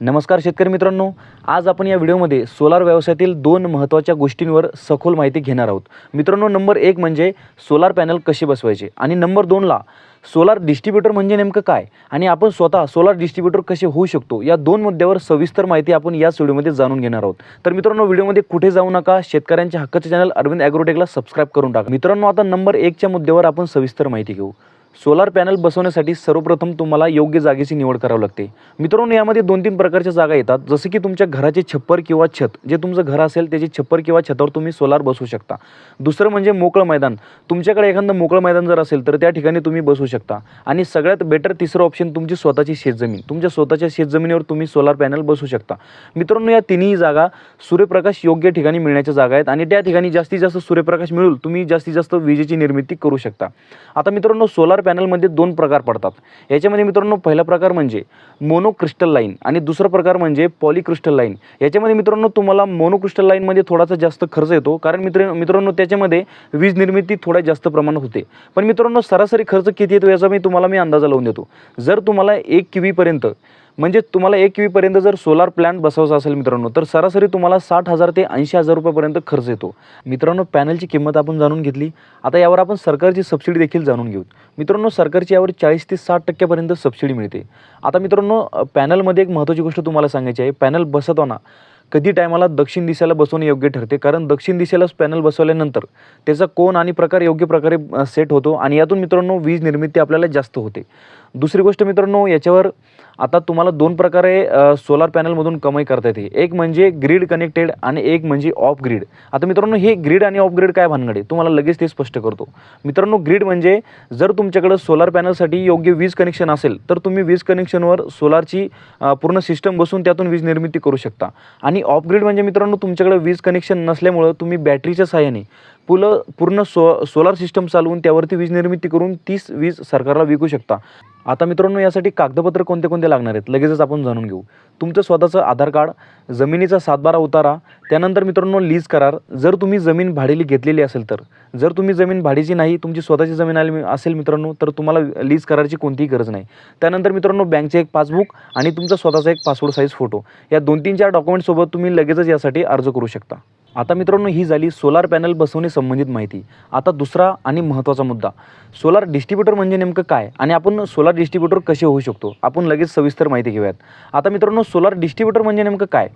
नमस्कार शेतकरी मित्रांनो आज आपण या व्हिडिओमध्ये सोलार व्यवसायातील दोन महत्त्वाच्या गोष्टींवर सखोल माहिती घेणार आहोत. मित्रांनो नंबर एक म्हणजे सोलार पॅनल कसे बसवायचे आणि नंबर दोनला सोलार डिस्ट्रीब्युटर म्हणजे नेमकं काय आणि आपण स्वतः सोलार डिस्ट्रीब्युटर कसे होऊ शकतो या दोन मुद्द्यावर सविस्तर माहिती आपण याच व्हिडिओमध्ये जाणून घेणार आहोत. तर मित्रांनो व्हिडिओमध्ये कुठे जाऊ नका शेतकऱ्यांच्या हक्काचे चॅनल अरविंद ॲग्रोटेकला सबस्क्राईब करून टाका. मित्रांनो आता नंबर एकच्या मुद्द्यावर आपण सविस्तर माहिती घेऊ. सोलार पॅनल बसवण्यासाठी सर्वप्रथम तुम्हाला योग्य जागेची निवड करावी लागते. मित्रांनो यामध्ये दोन तीन प्रकारच्या जागा येतात. जसं की तुमच्या घराचे छप्पर किंवा छत. जे तुमचं घर असेल त्याचे छप्पर किंवा छतावर तुम्ही सोलार बसवू शकता. दुसरं म्हणजे मोकळं मैदान. तुमच्याकडे एखादं मोकळं मैदान जर असेल तर त्या ठिकाणी तुम्ही बसवू शकता. आणि सगळ्यात बेटर तिसरं ऑप्शन तुमची स्वतःची शेतजमीन. तुमच्या स्वतःच्या शेतजमिनीवर तुम्ही सोलार पॅनल बसवू शकता. मित्रांनो या तिन्ही जागा सूर्यप्रकाश योग्य ठिकाणी मिळण्याच्या जागा आहेत. आणि त्या ठिकाणी जास्तीत जास्त सूर्यप्रकाश मिळून तुम्ही जास्तीत जास्त विजेची निर्मिती करू शकता. आता मित्रांनो सोलार पॅनलमध्ये दोन प्रकार पडतात. याच्यामध्ये मित्रांनो पहिला प्रकार म्हणजे मोनोक्रिस्टल लाईन आणि दुसरा प्रकार म्हणजे पॉलिक्रिस्टल लाईन याच्यामध्ये मित्रांनो तुम्हाला मोनोक्रिस्टल लाईनमध्ये थोडासा जास्त खर्च येतो कारण मित्र मित्रांनो त्याच्यामध्ये वीज निर्मिती थोड्या जास्त प्रमाणात होते. पण मित्रांनो सरासरी खर्च किती येतो याचा मी तुम्हाला मी अंदाजा लावून देतो. जर तुम्हाला एक किवीपर्यंत म्हणजे तुम्हाला एक वीपर्यंत जर सोलार प्लॅन्ट बसवायचा असेल मित्रांनो तर सरासरी तुम्हाला साठ हजार ते ऐंशी हजार रुपयापर्यंत खर्च येतो. मित्रांनो पॅनलची किंमत आपण जाणून घेतली. आता यावर आपण सरकारची सबसिडी देखील जाणून घेऊ. मित्रांनो सरकारची यावर चाळीस ते साठ टक्क्यापर्यंत सबसिडी मिळते. आता मित्रांनो पॅनलमध्ये एक महत्त्वाची गोष्ट तुम्हाला सांगायची आहे. पॅनल बसवताना कधी टायमाला दक्षिण दिशेला बसवणे योग्य ठरते? कारण दक्षिण दिशेलाच पॅनल बसवल्यानंतर त्याचा कोन आणि प्रकार योग्य प्रकारे सेट होतो आणि यातून मित्रांनो वीज निर्मिती आपल्याला जास्त होते. दुसरी गोष्ट मित्रांनो याच्यावर आता तुम्हाला दोन प्रकारे सोलार पॅनलमधून कमाई करता येते. एक म्हणजे ग्रीड कनेक्टेड आणि एक म्हणजे ऑफ ग्रीड आता मित्रांनो हे ग्रीड आणि ऑफ ग्रीड काय भानगड आहे? तुम्हाला लगेच ते स्पष्ट करतो. मित्रांनो ग्रीड म्हणजे जर तुमच्याकडं सोलार पॅनलसाठी योग्य वीज कनेक्शन असेल तर तुम्ही वीज कनेक्शनवर सोलारची पूर्ण सिस्टम बसून त्यातून वीज निर्मिती करू शकता. आणि ऑफ ग्रीड म्हणजे मित्रांनो तुमच्याकडे वीज कनेक्शन नसल्यामुळं तुम्ही बॅटरीच्या सहाय्याने पुलं पूर्ण सो सोलार सिस्टम चालवून त्यावरती वीज निर्मिती करून तीच वीज सरकारला विकू शकता. आता मित्रांनो यासाठी कागदपत्र कोणते कोणते लागणार आहेत? लगेचच आपण जाणून घेऊ. तुमचं स्वतःचं आधार कार्ड जमिनीचा सातबारा उतारा त्यानंतर मित्रांनो लीज करार. जर तुम्ही जमीन भाडेली घेतलेली असेल तर. जर तुम्ही जमीन भाडीची नाही तुमची स्वतःची जमीन आली असेल मित्रांनो तर तुम्हाला लीज करारची कोणतीही गरज नाही. त्यानंतर मित्रांनो बँकचे एक पासबुक आणि तुमचा स्वतःचा एक पासपोर्ट साईज फोटो या दोन तीन चार डॉक्युमेंटसोबत तुम्ही लगेचच यासाठी अर्ज करू शकता. आता मित्रांनो ही झाली सोलार पॅनल बसवणे संबंधित माहिती. आता दुसरा आणि महत्त्वाचा मुद्दा. सोलार डिस्ट्रीब्युटर म्हणजे नेमकं काय? आणि आपण सोलार डिस्ट्रीब्युटर कसे होऊ शकतो? आपण लगेच सविस्तर माहिती घेऊयात. आता मित्रांनो सोलार डिस्ट्रीब्युटर म्हणजे नेमकं काय?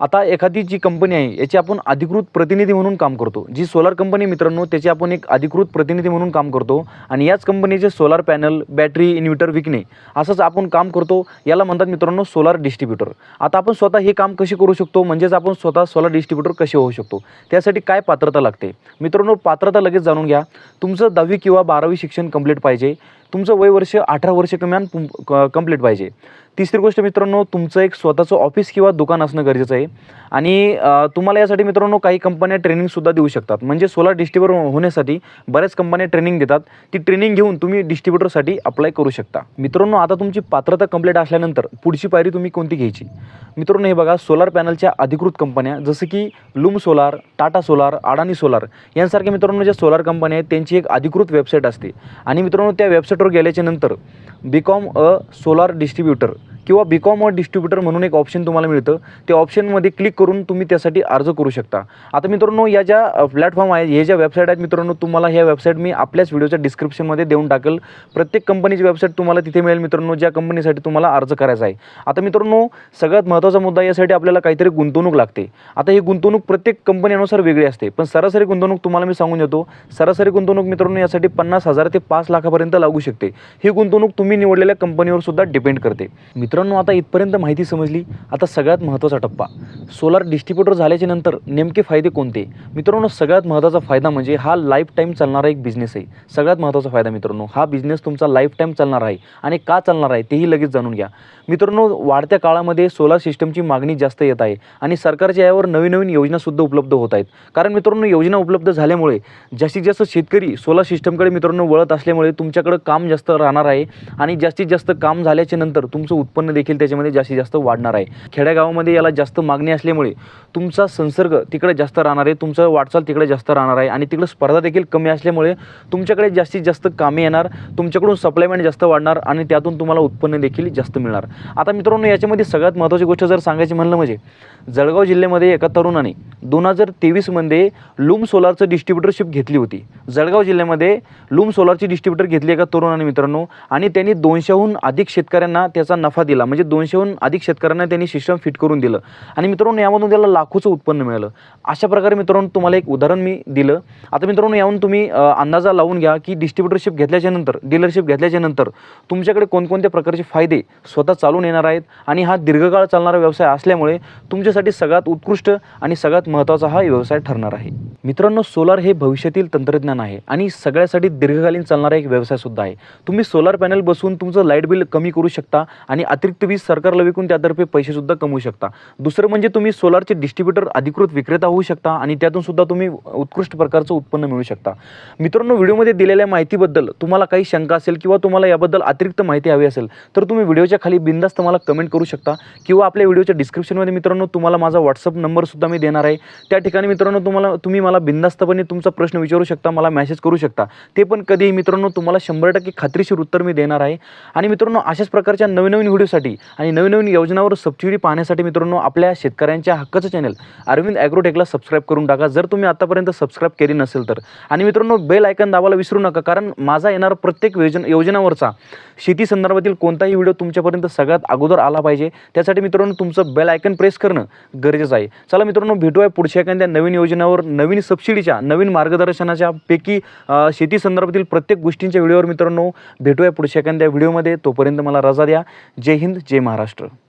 आता एखादी जी कंपनी आहे याची आपण अधिकृत प्रतिनिधी म्हणून काम करतो. जी सोलार कंपनी मित्रांनो त्याची आपण एक अधिकृत प्रतिनिधी म्हणून काम करतो. आणि याच कंपनीचे सोलार पॅनल बॅटरी इन्व्हर्टर विकणे असंच आपण काम करतो. याला म्हणतात मित्रांनो सोलार डिस्ट्रीब्युटर आता आपण स्वतः हे काम कसे करू शकतो? म्हणजेच आपण स्वतः सोलार डिस्ट्रीब्युटर कसे होऊ शकतो? त्यासाठी काय पात्रता लागते? मित्रांनो पात्रता लगेच जाणून घ्या. तुमचं दहावी किंवा बारावी शिक्षण कंप्लीट पाहिजे. तुमचं वय वर्ष अठरा वर्ष किमान कंप्लीट पाहिजे. तिसरी गोष्ट मित्रांनो तुमचं एक स्वतःचं ऑफिस किंवा दुकान असणं गरजेचं आहे. आणि तुम्हाला यासाठी मित्रांनो काही कंपन्या ट्रेनिंगसुद्धा देऊ शकतात. म्हणजे सोलार डिस्ट्रीब्युटर होण्यासाठी बऱ्याच कंपन्या ट्रेनिंग देतात. ती ट्रेनिंग घेऊन तुम्ही डिस्ट्रीब्युटरसाठी अप्लाय करू शकता. मित्रांनो आता तुमची पात्रता कंप्लीट असल्यानंतर पुढची पायरी तुम्ही कोणती घ्यायची? मित्रांनो हे बघा सोलार पॅनलच्या अधिकृत कंपन्या जसं की Loom solar Tata solar Adani solar यांसारख्या मित्रांनो ज्या सोलार कंपन्या आहेत त्यांची एक अधिकृत वेबसाईट असते. आणि मित्रांनो त्या वेबसाईटवर गेल्याच्यानंतर become a solar distributor किंवा बीकॉम ऑर डिस्ट्रीब्युटर म्हणून एक ऑप्शन तुम्हाला मिळतं. त्या ऑप्शनमध्ये क्लिक करून तुम्ही त्यासाठी अर्ज करू शकता. आता मित्रांनो या ज्या प्लॅटफॉर्म आहे हे ज्या वेबसाईट आहेत मित्रांनो तुम्हाला ह्या वेबसाईट मी आपल्याच व्हिडिओच्या डिस्क्रिप्शनमध्ये देऊन टाकेल. प्रत्येक कंपनीची वेबसाईट तुम्हाला तिथे मिळेल मित्रांनो ज्या कंपनीसाठी तुम्हाला अर्ज करायचा आहे. आता मित्रांनो सगळ्यात महत्त्वाचा मुद्दा यासाठी आपल्याला काहीतरी गुंतवणूक लागते. आता ही गुंतवणूक प्रत्येक कंपनीनुसार वेगळी असते. पण सरासरी गुंतवणूक तुम्हाला मी सांगून देतो सरासरी गुंतवणूक मित्रांनो यासाठी पन्नास हजार ते पाच लाखापर्यंत लागू शकते. ही गुंतवणूक तुम्ही निवडलेल्या कंपनीवर सुद्धा डिपेंड करते. मित्र मित्रांनो आता इथपर्यंत माहिती समजली. आता सगळ्यात महत्त्वाचा टप्पा. सोलार डिस्ट्रीब्युटर झाल्याच्यानंतर नेमके फायदे कोणते? मित्रांनो सगळ्यात महत्त्वाचा फायदा म्हणजे हा लाईफ टाईम चालणारा एक बिझनेस आहे. सगळ्यात महत्त्वाचा फायदा मित्रांनो हा बिझनेस तुमचा लाईफ टाईम चालणार आहे. आणि का चालणार आहे तेही लगेच जाणून घ्या. मित्रांनो वाढत्या काळामध्ये सोलार सिस्टमची मागणी जास्त येत आहे आणि सरकारच्या यावर नवीन नवीन योजनासुद्धा उपलब्ध होत आहेत. कारण मित्रांनो योजना उपलब्ध झाल्यामुळे जास्तीत जास्त शेतकरी सोलार सिस्टमकडे मित्रांनो वळत असल्यामुळे तुमच्याकडं काम जास्त राहणार आहे आणि जास्तीत जास्त काम झाल्याच्यानंतर तुमचं उत्पन्न उत्पन्न देखील त्याच्यामध्ये जास्तीत जास्त वाढणार आहे. खेड्यागावामध्ये याला जास्त मागणी असल्यामुळे तुमचा संसर्ग तिकडे जास्त राहणार आहे तुमचं वाटचाल तिकडे जास्त राहणार आहे आणि तिकडे स्पर्धा देखील कमी असल्यामुळे तुमच्याकडे जास्तीत जास्त कामे येणार तुमच्याकडून सप्लायमेंट जास्त वाढणार आणि त्यातून तुम्हाला उत्पन्न देखील जास्त मिळणार. आता मित्रांनो याच्यामध्ये सगळ्यात महत्त्वाची गोष्ट जर सांगायची म्हणलं म्हणजे जळगाव जिल्ह्यामध्ये एका तरुणाने दोन हजार तेवीसमध्ये लूम सोलारचं डिस्ट्रीब्युटरशिप घेतली होती. जळगाव जिल्ह्यामध्ये लूम सोलारची डिस्ट्रीब्युटर घेतली एका तरुणाने मित्रांनो. आणि त्यांनी दोनशेहून अधिक शेतकऱ्यांना त्याचा नफा दिला. म्हणजे दोनशेहून अधिक शेतकऱ्यांना त्यांनी सिस्टम फिट करून दिलं. आणि मित्रांनो यामधून त्याला लाखोचं उत्पन्न मिळालं. अशा प्रकारे मित्रांनो तुम्हाला एक उदाहरण मी दिलं. आता मित्रांनो यावरून तुम्ही अंदाजा लावून घ्या की डिस्ट्रीब्युटरशिप घेतल्याच्यानंतर डीलरशिप घेतल्याच्यानंतर तुमच्याकडे कोणकोणत्या प्रकारचे फायदे स्वतः चालून येणार आहेत? आणि हा दीर्घकाळ चालणारा व्यवसाय असल्यामुळे तुमच्यासाठी सगळ्यात उत्कृष्ट आणि सगळ्यात महत्त्वाचा हा व्यवसाय ठरणार आहे. मित्रांनो सोलार हे भविष्यातील तंत्रज्ञान आहे आणि सगळ्यासाठी दीर्घकालीन चालणारा एक व्यवसाय सुद्धा आहे. तुम्ही सोलार पॅनल बसून तुमचं लाइट बिल कमी करू शकता आणि अतिरिक्त वीज सरकारला विकून त्यातर्फे पैसे सुद्धा कमवू शकता. दुसरं म्हणजे तुम्ही सोलारचे डिस्ट्रीब्युटर अधिकृत विक्रेता होऊ शकता आणि त्यातून सुद्धा तुम्ही उत्कृष्ट प्रकारचं उत्पन्न मिळू शकता. मित्रांनो व्हिडिओमध्ये दिलेल्या माहितीबद्दल तुम्हाला काही शंका असेल किंवा तुम्हाला याबद्दल अतिरिक्त माहिती हवी असेल तर तुम्ही व्हिडिओच्या खाली बिंदास्त मला कमेंट करू शकता किंवा आपल्या व्हिडिओच्या डिस्क्रिप्शनमध्ये मित्रांनो तुम्हाला माझा व्हॉट्सअप नंबरसुद्धा मी देणार आहे. त्या ठिकाणी मित्रांनो तुम्हाला तुम्ही मला बिंदास्तपणे तुमचा प्रश्न विचारू शकता मला मेसेज करू शकता. ते पण कधीही मित्रांनो तुम्हाला शंभर टक्के खात्रीशीर उत्तर मी देणार आहे. आणि मित्रांनो अशाच प्रकारच्या नवीन नवीन व्हिडिओसाठी आणि नवीन नवीन योजनावर सबसिडी पाहण्यासाठी मित्रांनो आपल्या शेतकऱ्यांच्या हक्काचं चॅनल अरविंद ॲग्रोटेकला सबस्क्राईब करून टाका. जर तुम्ही आतापर्यंत सबस्क्राईब केली नसेल तर. आणि मित्रांनो बेल आयकन दाबायला विसरू नका कारण माझा येणारा प्रत्येक योजन योजनावरचा शेती संदर्भातील कोणताही व्हिडिओ तुमच्यापर्यंत सगळ्यात अगोदर आला पाहिजे. त्यासाठी मित्रांनो तुमचं बेल आयकन प्रेस करणं गरजेचं आहे. चला मित्रांनो भेटूया पुढच्या एखाद्या नवीन योजनावर नवीन सबसिडीच्या नवीन मार्गदर्शनाच्या पैकी शेती संदर्भातील प्रत्येक गोष्टींच्या व्हिडिओवर मित्रांनो भेटूया पुढच्या एखाद्या व्हिडिओमध्ये. तोपर्यंत मला रजा द्या. जय हिंद जय महाराष्ट्र.